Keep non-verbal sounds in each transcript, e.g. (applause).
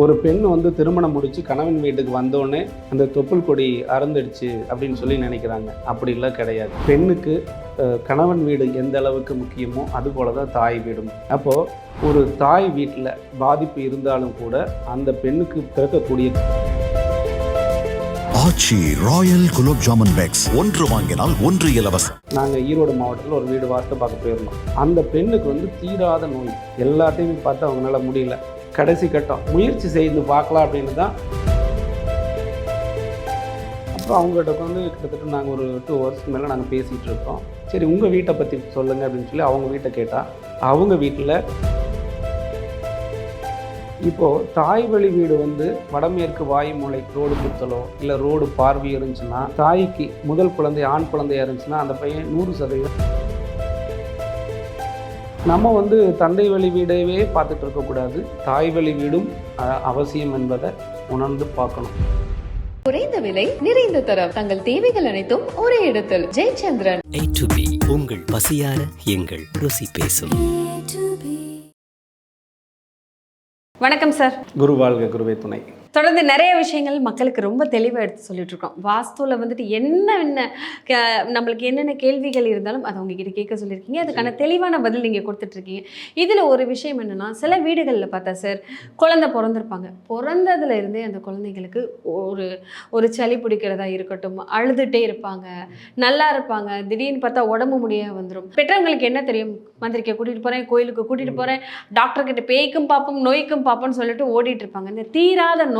ஒரு பெண் வந்து திருமணம் முடிச்சு கணவன் வீட்டுக்கு வந்தோடனே அந்த தொப்புள் கொடி அறந்துடுச்சு அப்படின்னு சொல்லி நினைக்கிறாங்க. அப்படிலாம் கிடையாது. பெண்ணுக்கு கணவன் வீடு எந்த அளவுக்கு முக்கியமோ அதுபோல தான் தாய் வீடும். அப்போது ஒரு தாய் வீட்டில் பாதிப்பு இருந்தாலும் கூட அந்த பெண்ணுக்கு பிறக்கக்கூடிய ஆச்சி ராயல் குலோப் ஜாமுன் பேக்ஸ் ஒன்று வாங்கினால் ஒன்று இலவசம். நாங்கள் ஈரோடு மாவட்டத்தில் ஒரு வீடு வாஸ்து பார்க்க போயிருந்தோம். அந்த பெண்ணுக்கு வந்து தீராத நோய். எல்லாத்தையுமே பார்த்து அவங்களால முடியல. கடைசி கட்டம். முயற்சி செய்து பார்க்கலாம் அப்படின்னு தான். அப்புறம் அவங்ககிட்ட வந்து கிட்டத்தட்ட நாங்கள் ஒரு டூ ஹவர்ஸ்க்கு மேலே நாங்கள் பேசிகிட்டு இருக்கோம். சரி உங்கள் வீட்டை பற்றி சொல்லுங்கள் அப்படின்னு சொல்லி அவங்க வீட்டை கேட்டால் அவங்க வீட்டில் இப்போது தாய் வழி வீடு வந்து வடமேற்கு வாயுமூலை ரோடு குத்தலோ இல்லை ரோடு பார்வை இருந்துச்சுன்னா தாய்க்கு முதல் குழந்தை ஆண் குழந்தையா இருந்துச்சுன்னா அந்த பையன் நூறு சதவீதம் நம்ம வந்து தந்தை வழி வீடவே பார்த்துட்டு இருக்கக்கூடாது தாய் வழி வீடும் அவசியம் என்பதை உணர்ந்து பார்க்கணும். குறைந்த விலை நிறைந்த தரம். தங்கள் தேவைகள் அனைத்தும் ஒரே இடத்தில். ஜெயச்சந்திரன். A to B. உங்கள் பசியார எங்கள் ருசி பேசும். வணக்கம் சார். குரு வாழ்க குருவே துணை. தொடர்ந்து நிறைய விஷயங்கள் மக்களுக்கு ரொம்ப தெளிவாக எடுத்து சொல்லிட்டு இருக்கோம் வாஸ்துவில் வந்துட்டு என்ன என்ன க- நம்மளுக்கு என்னென்ன கேள்விகள் இருந்தாலும் அதை உங்ககிட்ட கேட்க சொல்லியிருக்கீங்க. அதுக்கான தெளிவான பதில் நீங்கள் கொடுத்துட்ருக்கீங்க இதில் ஒரு விஷயம் என்னென்னா சில வீடுகளில் பார்த்தா சார் குழந்தை பிறந்திருப்பாங்க. பிறந்ததுல இருந்தே அந்த குழந்தைங்களுக்கு ஒரு ஒரு சளி பிடிக்கிறதா இருக்கட்டும் அழுதுகிட்டே இருப்பாங்க நல்லா இருப்பாங்க திடீர்னு பார்த்தா உடம்பு முடியாம வந்துடும் பெற்றவங்களுக்கு என்ன தெரியும்? மந்திரிக்க கூட்டிகிட்டு போகிறேன் கோயிலுக்கு கூட்டிகிட்டு போகிறேன் டாக்டர் கிட்ட பேய்க்கும் பார்ப்போம் நோய்க்கும் பார்ப்போம்னு சொல்லிட்டு ஓடிட்டு இருப்பாங்க. இந்த தீராத நோய்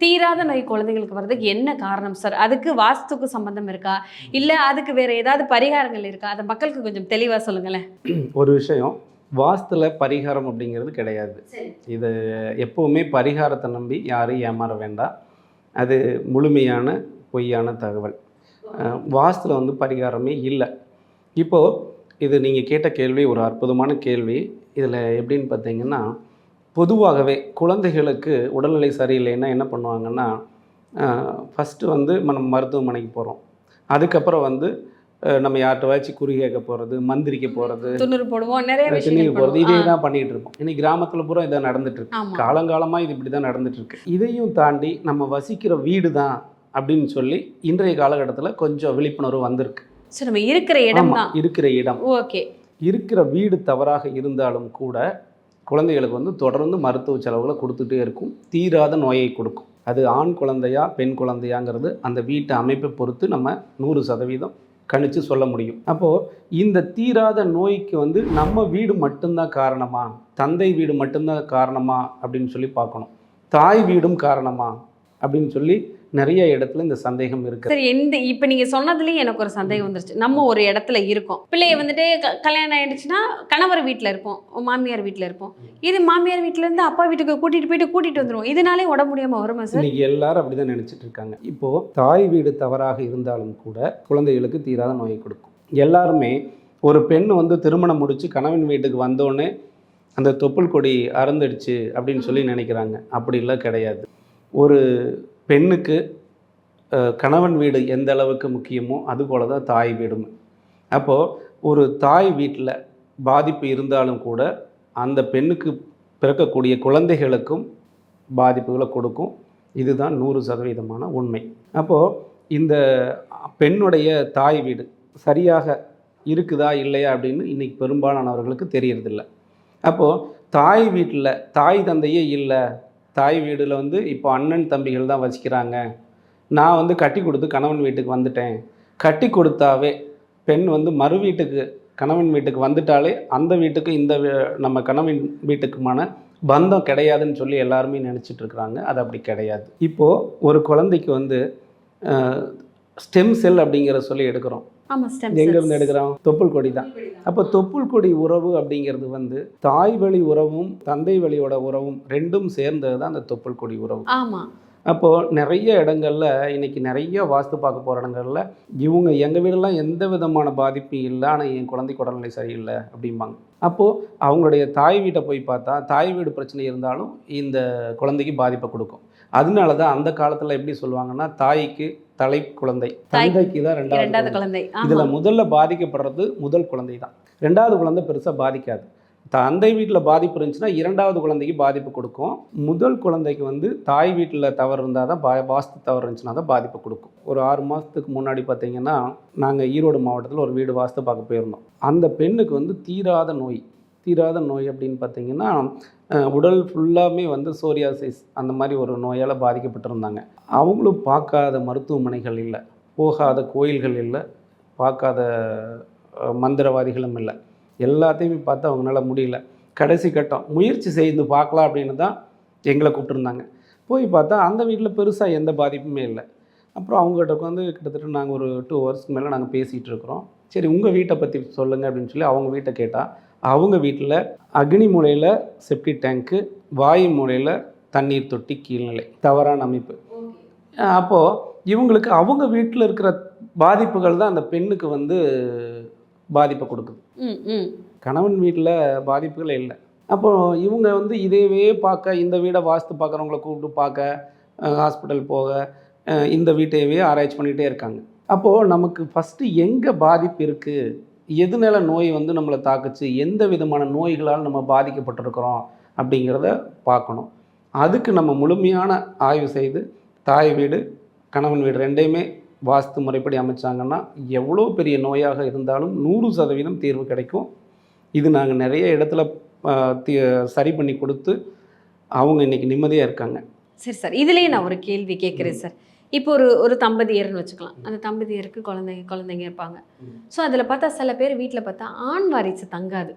தீராத நோய் குழந்தைங்களுக்கு வர்றதுக்கு என்ன காரணம் சார் அதுக்கு வாஸ்துக்கு சம்பந்தம் இருக்கா? இல்லை அதுக்கு வேற ஏதாவது பரிகாரங்கள் இருக்கா? அதை மக்களுக்கு கொஞ்சம் தெளிவாக சொல்லுங்களேன். (clears throat) ஒரு விஷயம் வாஸ்துல பரிகாரம் அப்படிங்கிறது கிடையாது. இது எப்போவுமே பரிகாரத்தை நம்பி யாரும் ஏமாற வேண்டாம். அது முழுமையான பொய்யான தகவல். வாஸ்துல வந்து பரிகாரமே இல்லை. இப்போது இது நீங்கள் கேட்ட கேள்வி ஒரு அற்புதமான கேள்வி. இதில் எப்படின்னு பார்த்தீங்கன்னா பொதுவாகவே குழந்தைகளுக்கு உடல்நிலை சரியில்லைன்னா என்ன பண்ணுவாங்கன்னா ஃபஸ்ட்டு வந்து நம்ம மருத்துவமனைக்கு போகிறோம் அதுக்கப்புறம் வந்து நம்ம யார்கிட்டவாச்சும் குறி கேட்க போகிறது மந்திரிக்க போகிறது துண்ணூறு போடுவோம். நிறைய விஷயங்கள் போகிறது இதே தான் பண்ணிட்டு இருக்கோம். இன்னைக்கு கிராமத்தில் பூரா இதான் நடந்துட்டு இருக்கு. ஆமா. காலங்காலமாக இது இப்படி தான் நடந்துட்டு இருக்கு. இதையும் தாண்டி நம்ம வசிக்கிற வீடு தான் அப்படின்னு சொல்லி இன்றைய காலகட்டத்தில் கொஞ்சம் விழிப்புணர்வு வந்திருக்கு. சரி நம்ம இருக்கிற இடம் தான். இருக்கிற இடம். ஓகே. இருக்கிற வீடு தவறாக இருந்தாலும் கூட குழந்தைகளுக்கு வந்து தொடர்ந்து மருத்துவ செலவுகளை கொடுத்துட்டே இருக்கும். தீராத நோயை கொடுக்கும். அது ஆண் குழந்தையா பெண் குழந்தையாங்கிறது அந்த வீட்டு அமைப்பை பொறுத்து நம்ம நூறு சதவீதம் கணிச்சு சொல்ல முடியும். அப்போது இந்த தீராத நோய்க்கு வந்து நம்ம வீடு மட்டும்தான் காரணமா? தந்தை வீடு மட்டும்தான் காரணமா? அப்படின்னு சொல்லி பார்க்கணும். தாய் வீடும் காரணமா? அப்படின்னு சொல்லி நிறைய இடத்துல இந்த சந்தேகம் இருக்கு. சரி எந்த இப்போ நீங்கள் சொன்னதுலேயும் எனக்கு ஒரு சந்தேகம் வந்துருச்சு. நம்ம ஒரு இடத்துல இருக்கோம். பிள்ளைய வந்துட்டு கல்யாணம் ஆயிடுச்சுன்னா கணவர் வீட்டில் இருப்போம் மாமியார் வீட்டில் இருப்போம். இது மாமியார் வீட்டில இருந்து அப்பா வீட்டுக்கு கூட்டிகிட்டு போயிட்டு கூட்டிகிட்டு வந்துருவோம். இதனாலே உடம்பு முடியாமல் வருமா சார்? இன்னைக்கு எல்லாரும் அப்படிதான் நினைச்சிட்டு இருக்காங்க. இப்போ தாய் வீடு தவறாக இருந்தாலும் கூட குழந்தைகளுக்கு தீராத நோயை கொடுக்கும். எல்லாருமே ஒரு பெண் வந்து திருமணம் முடிச்சு கணவன் வீட்டுக்கு வந்தோடனே அந்த தொப்புள் கொடி அறந்துடுச்சு அப்படின்னு சொல்லி நினைக்கிறாங்க. அப்படிலாம் கிடையாது. ஒரு பெண்ணுக்கு கணவன் வீடு எந்த அளவுக்கு முக்கியமோ அதுபோல தான் தாய் வீடும். அப்போது ஒரு தாய் வீட்டில் பாதிப்பு இருந்தாலும் கூட அந்த பெண்ணுக்கு பிறக்கக்கூடிய குழந்தைகளுக்கும் பாதிப்புகளை கொடுக்கும். இதுதான் நூறு சதவீதமான உண்மை. அப்போது இந்த பெண்ணுடைய தாய் வீடு சரியாக இருக்குதா இல்லையா அப்படின்னு இன்றைக்கி பெரும்பாலானவர்களுக்கு தெரியறதில்ல. அப்போது தாய் வீட்டில் தாய் தந்தையே இல்லை தாய் வீடில் வந்து இப்போ அண்ணன் தம்பிகள் தான் வசிக்கிறாங்க. நான் வந்து கட்டி கொடுத்து கணவன் வீட்டுக்கு வந்துட்டேன். கட்டி கொடுத்தாவே பெண் வந்து மறு வீட்டுக்கு கணவன் வீட்டுக்கு வந்துட்டாலே அந்த வீட்டுக்கு இந்த நம்ம கணவன் வீட்டுக்குமான பந்தம் கிடையாதுன்னு சொல்லி எல்லாருமே நினச்சிட்டு இருக்கிறாங்க. அது அப்படி கிடையாது. இப்போது ஒரு குழந்தைக்கு வந்து ஸ்டெம் செல் அப்படிங்கிற சொல்லி எடுக்கிறோம். எங்கேருந்து எடுக்கிறோம்? தொப்புள் கொடி தான். அப்போ தொப்புள் கொடி உறவு அப்படிங்கிறது வந்து தாய் வழி உறவும் தந்தை வழியோட உறவும் ரெண்டும் சேர்ந்தது தான் அந்த தொப்புள் கொடி உறவு. ஆமாம் அப்போது நிறைய இடங்கள்ல இன்னைக்கு நிறைய வாஸ்து பார்க்க போகிற இடங்கள்ல இவங்க எங்கள் வீடெல்லாம் எந்த விதமான பாதிப்பும் இல்லை ஆனால் என் குழந்தைக்கு உடல்நிலை சரியில்லை அப்படிம்பாங்க. அப்போது அவங்களுடைய தாய் வீட்டை போய் பார்த்தா தாய் வீடு பிரச்சனை இருந்தாலும் இந்த குழந்தைக்கு பாதிப்பை கொடுக்கும். அதனால தான் அந்த காலத்தில் எப்படி சொல்லுவாங்கன்னா தாய்க்கு தலை குழந்தை. தந்தைக்கு தான் ரெண்டாவது குழந்தை. இதில் முதல்ல பாதிக்கப்படுறது முதல் குழந்தை தான் ரெண்டாவது குழந்தை பெருசாக பாதிக்காது. தந்தை வீட்டில் பாதிப்பு இருந்துச்சுன்னா இரண்டாவது குழந்தைக்கு பாதிப்பு கொடுக்கும். முதல் குழந்தைக்கு வந்து தாய் வீட்டில் தவறு இருந்தால் தான் பா வாஸ்து தவறு இருந்துச்சுன்னா தான் பாதிப்பு கொடுக்கும். ஒரு ஆறு மாதத்துக்கு முன்னாடி பார்த்தீங்கன்னா நாங்கள் ஈரோடு மாவட்டத்தில் ஒரு வீடு வாஸ்து பார்க்க போயிருந்தோம். அந்த பெண்ணுக்கு வந்து தீராத நோய். தீராத நோய் அப்படின்னு பார்த்தீங்கன்னா உடல் ஃபுல்லாமே வந்து சோரியாசிஸ் அந்த மாதிரி ஒரு நோயால் பாதிக்கப்பட்டிருந்தாங்க. அவங்களும் பார்க்காத மருத்துவமனைகள் இல்லை. போகாத கோயில்கள் இல்லை. பார்க்காத மந்திரவாதிகளும் இல்லை. எல்லாத்தையுமே பார்த்து அவங்களால முடியல. கடைசி கட்டம் முயற்சி செய்து பார்க்கலாம் அப்படின்னு தான் எங்களை கூப்பிட்டுருந்தாங்க. போய் பார்த்தா அந்த வீட்டில் பெருசாக எந்த பாதிப்புமே இல்லை. அப்புறம் அவங்ககிட்ட உட்காந்து கிட்டத்தட்ட நாங்கள் ஒரு டூ ஹவர்ஸ்க்கு மேலே நாங்கள் பேசிகிட்டு இருக்கிறோம். சரி உங்கள் வீட்டை பற்றி சொல்லுங்கள் அப்படின்னு சொல்லி அவங்க வீட்டை கேட்டால் அவங்க வீட்டில் அக்னி மூலையில் செப்டி டேங்க்கு வாயு மூலையில் தண்ணீர் தொட்டி கீழ்நிலை. தவறான அமைப்பு. அப்போது இவங்களுக்கு அவங்க வீட்டில் இருக்கிற பாதிப்புகள் தான் அந்த பெண்ணுக்கு வந்து பாதிப்பை கொடுக்குது. கணவன் வீட்டில் பாதிப்புகளே இல்லை. அப்போ இவங்க வந்து இதையவே பார்க்க இந்த வீடை வாஸ்து பார்க்குறவங்கள கூப்பிட்டு பார்க்க ஹாஸ்பிட்டல் போக இந்த வீட்டையவே ஆராய்ச்சி பண்ணிகிட்டே இருக்காங்க. அப்போது நமக்கு ஃபஸ்ட்டு எங்கே பாதிப்பு இருக்குது எதுனால நோய் வந்து நம்மளை தாக்குச்சு? எந்த விதமான நோய்களால் நம்ம பாதிக்கப்பட்டிருக்கிறோம்? அப்படிங்கிறத பார்க்கணும். அதுக்கு நம்ம முழுமையான ஆய்வு செய்து தாய் வீடு கணவன் வீடு ரெண்டையுமே வாஸ்து முறைப்படி அமைச்சாங்கன்னா எவ்வளோ பெரிய நோயாக இருந்தாலும் நூறு சதவீதம் தீர்வு கிடைக்கும். இது நாங்கள் நிறைய இடத்துல சரி பண்ணி கொடுத்து அவங்க இன்னைக்கு நிம்மதியாக இருக்காங்க. சரி சார். இதுலயே நான் ஒரு கேள்வி கேட்குறேன் சார். இப்போ ஒரு ஒரு தம்பதியர்னு வச்சுக்கலாம். அந்த தம்பதியருக்கு குழந்தைங்க குழந்தைங்க இருப்பாங்க. ஸோ அதில் பார்த்தா சில பேர் வீட்டில் பார்த்தா ஆண் வாரிசு தங்காது.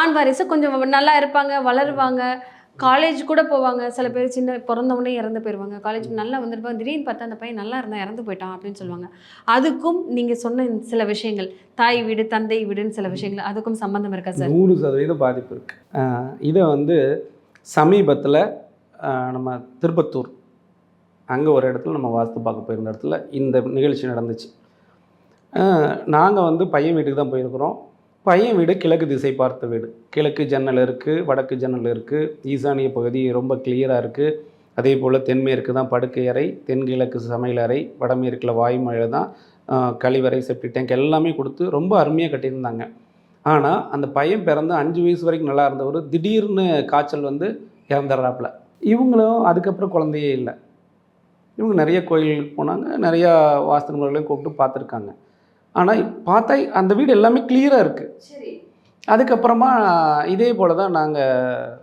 ஆண் வாரிசு கொஞ்சம் நல்லா இருப்பாங்க வளருவாங்க. காலேஜ் கூட போவாங்க. சில பேர் சின்ன பிறந்தவொடனே இறந்து போயிடுவாங்க காலேஜ் நல்லா வந்திருப்பாங்க திடீர்னு பார்த்தா அந்த பையன் நல்லா இருந்தால் இறந்து போயிட்டான் அப்படின்னு சொல்லுவாங்க. அதுக்கும் நீங்கள் சொன்ன சில விஷயங்கள் தாய் வீடு தந்தை வீடுன்னு சில விஷயங்கள் அதுக்கும் சம்மந்தம் இருக்கா சார்? நூறு சதவீதம் பாதிப்பு இருக்குது இதை வந்து சமீபத்தில் நம்ம திருப்பத்தூர் அங்கே ஒரு இடத்துல நம்ம வாஸ்து பார்க்க போயிருந்த இடத்துல இந்த நிகழ்ச்சி நடந்துச்சு. நாங்கள் வந்து பையன் வீட்டுக்கு தான் போயிருக்கிறோம். பையன் வீடு கிழக்கு திசை பார்த்த வீடு. கிழக்கு ஜன்னல் இருக்குது வடக்கு ஜன்னல் இருக்குது ஈசானிய பகுதி ரொம்ப கிளியராக இருக்குது அதே போல் தென்மேற்கு தான் படுக்கை அறை தென்கிழக்கு சமையல் அறை வடமேற்கில் வாயுமழை தான் கழிவறை செப்டி டேங்க் எல்லாமே கொடுத்து ரொம்ப அருமையாக கட்டியிருந்தாங்க. ஆனால் அந்த பையன் பிறந்து அஞ்சு வயசு வரைக்கும் நல்லா இருந்தவர் திடீர்னு காய்ச்சல் வந்து இறந்துடுறாப்புல. இவங்களும் அதுக்கப்புறம் குழந்தையே இல்லை. இவங்க நிறைய கோயிலுக்கு போனாங்க நிறையா வாஸ்து நிபுணர்களையும் கூப்பிட்டு பார்த்துருக்காங்க. ஆனால் பார்த்தா அந்த வீடு எல்லாமே கிளியராக இருக்குது சரி. அதுக்கப்புறமா இதே போல் தான் நாங்கள்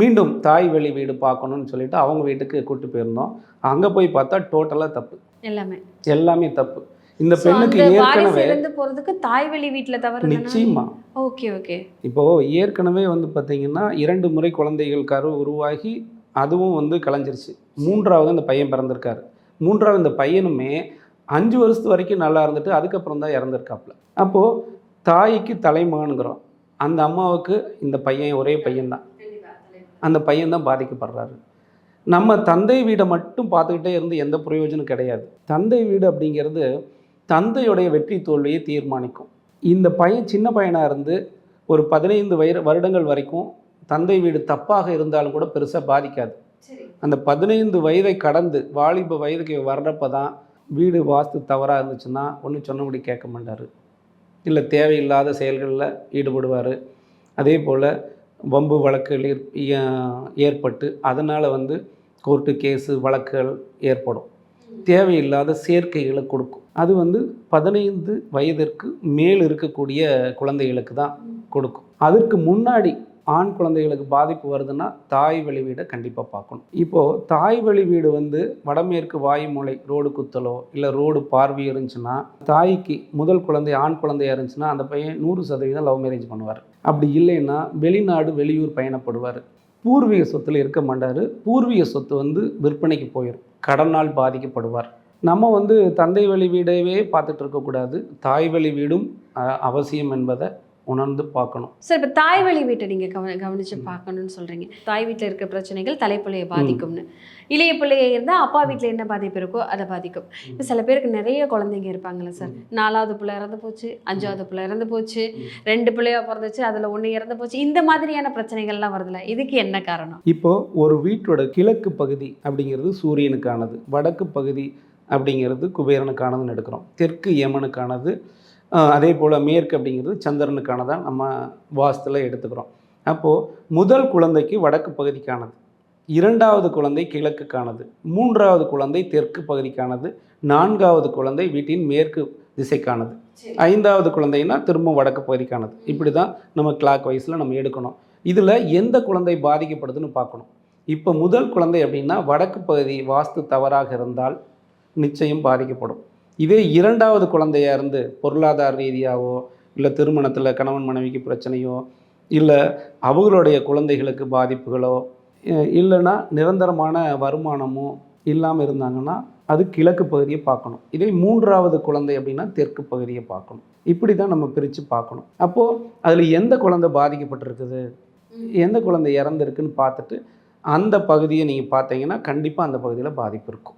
மீண்டும் தாய் வழி வீடு பார்க்கணும்னு சொல்லிட்டு அவங்க வீட்டுக்கு கூப்பிட்டு போயிருந்தோம். அங்கே போய் பார்த்தா டோட்டலாக தப்பு. எல்லாமே. எல்லாமே தப்பு. இந்த பெண்ணுக்கு ஏற்கனவே போறதுக்கு தாய் வழி வீட்டுல தவறு நிச்சயமா. Okay okay. இப்போது ஏற்கனவே வந்து பார்த்தீங்கன்னா இரண்டு முறை குழந்தைகள் கரு உருவாகி அதுவும் வந்து கலைஞ்சிருச்சு. மூன்றாவது அந்த பையன் பிறந்திருக்காரு. மூன்றாவது இந்த பையனுமே அஞ்சு வருஷத்து வரைக்கும் நல்லா இருந்துட்டு அதுக்கப்புறம் தான் இறந்துருக்காப்புல. அப்போது தாய்க்கு தலைமகனுங்கிறோம் அந்த அம்மாவுக்கு இந்த பையன் ஒரே பையன்தான் அந்த பையன் தான் பாதிக்கப்படுறாரு. நம்ம தந்தை வீடை மட்டும் பார்த்துக்கிட்டே இருந்து எந்த பிரயோஜனம் கிடையாது. தந்தை வீடு அப்படிங்கிறது தந்தையுடைய வெற்றி தோல்வியை தீர்மானிக்கும். இந்த பையன் சின்ன பையனாக இருந்து ஒரு பதினைந்து வயிறு வருடங்கள் வரைக்கும் தந்தை வீடு தப்பாக இருந்தாலும் கூட பெருசாக பாதிக்காது. அந்த பதினைந்து வயதை கடந்து வாலிப வயதுக்கு வர்றப்ப தான் வீடு வாஸ்து தவறாக இருந்துச்சுன்னா ஒன்றும் சொன்னபடி கேட்க மாட்டார். இல்லை தேவையில்லாத செயல்களில் ஈடுபடுவார். அதே போல் வம்பு வழக்குகள் ஏற்பட்டு அதனால் வந்து கோர்ட்டு கேஸு வழக்குகள் ஏற்படும். தேவையில்லாத சேர்க்கைகளை கொடுக்கும். அது வந்து பதினைந்து வயதிற்கு மேல் இருக்கக்கூடிய குழந்தைகளுக்கு தான் கொடுக்கும். அதற்கு முன்னாடி ஆண் குழந்தைகளுக்கு பாதிப்பு வருதுன்னா தாய் வழி வீடை கண்டிப்பாக பார்க்கணும். இப்போது தாய் வழி வீடு வந்து வடமேற்கு வாயுமூலை ரோடு குத்தலோ இல்லை ரோடு பார்வை இருந்துச்சுன்னா தாய்க்கு முதல் குழந்தை ஆண் குழந்தையா இருந்துச்சுன்னா அந்த பையன் நூறு சதவீதம் லவ் மேரேஜ் பண்ணுவார். அப்படி இல்லைன்னா வெளிநாடு வெளியூர் பயணப்படுவார். பூர்வீக சொத்தில் இருக்க மாட்டார். பூர்வீக சொத்து வந்து விற்பனைக்கு போயிடும் கடனால் பாதிக்கப்படுவார். நம்ம வந்து தந்தை வழி வீடவே பார்த்துட்டு இருக்கக்கூடாது. தாய் வழி வீடும் அவசியம் என்பதை உணர்ந்து பார்க்கணும். சார் இப்போ தாய் வழி வீட்டை நீங்கள் கவனி கவனித்து பார்க்கணும்னு சொல்கிறீங்க தாய் வீட்டில் இருக்க பிரச்சனைகள் தலைப்பிள்ளையை பாதிக்கும்னு. இளைய பிள்ளைய இருந்தால் அப்பா வீட்டில் என்ன பாதிப்பு இருக்கோ அதை பாதிக்கும். இப்போ சில பேருக்கு நிறைய குழந்தைங்க இருப்பாங்கல்ல சார். நாலாவது பிள்ளை இறந்து போச்சு அஞ்சாவது பிள்ளை இறந்து போச்சு ரெண்டு பிள்ளையா பிறந்துச்சு அதில் ஒன்று இறந்து போச்சு. இந்த மாதிரியான பிரச்சனைகள்லாம் வருதுல்ல. இதுக்கு என்ன காரணம்? இப்போ ஒரு வீட்டோட கிழக்கு பகுதி அப்படிங்கிறது சூரியனுக்கானது வடக்கு பகுதி அப்படிங்கிறது குபேரனுக்கானதுன்னு எடுக்கிறோம். தெற்கு யமனுக்கானது அதே போல் மேற்கு அப்படிங்கிறது சந்திரனுக்கானதான் நம்ம வாஸ்துல எடுத்துக்கிறோம். அப்போது முதல் குழந்தைக்கு வடக்கு பகுதிக்கானது இரண்டாவது குழந்தை கிழக்குக்கானது மூன்றாவது குழந்தை தெற்கு பகுதிக்கானது நான்காவது குழந்தை வீட்டின் மேற்கு திசைக்கானது. ஐந்தாவது குழந்தைன்னா திரும்ப வடக்கு பகுதிக்கானது. இப்படி தான் நம்ம கிளாக் வைஸில் நம்ம எடுக்கணும். இதில் எந்த குழந்தை பாதிக்கப்படுதுன்னு பார்க்கணும். இப்போ முதல் குழந்தை அப்படின்னா வடக்கு பகுதி வாஸ்து தவறாக இருந்தால் நிச்சயம் பாதிக்கப்படும். இதே இரண்டாவது குழந்தையாக இருந்து பொருளாதார ரீதியாவோ இல்லை திருமணத்தில் கணவன் மனைவிக்கு பிரச்சனையோ இல்லை அவங்களுடைய குழந்தைகளுக்கு பாதிப்புகளோ இல்லைன்னா நிரந்தரமான வருமானமோ இல்லாமல் இருந்தாங்கன்னா அது கிழக்கு பகுதியை பார்க்கணும். இதே மூன்றாவது குழந்தை அப்படின்னா தெற்கு பகுதியை பார்க்கணும். இப்படி தான் நம்ம பிரித்து பார்க்கணும். அப்போது அதில் எந்த குழந்தை பாதிக்கப்பட்டிருக்குது? எந்த குழந்தை இறந்துருக்குன்னு பார்த்துட்டு அந்த பகுதியை நீங்கள் பார்த்தீங்கன்னா கண்டிப்பாக அந்த பகுதியில் பாதிப்பு இருக்கும்.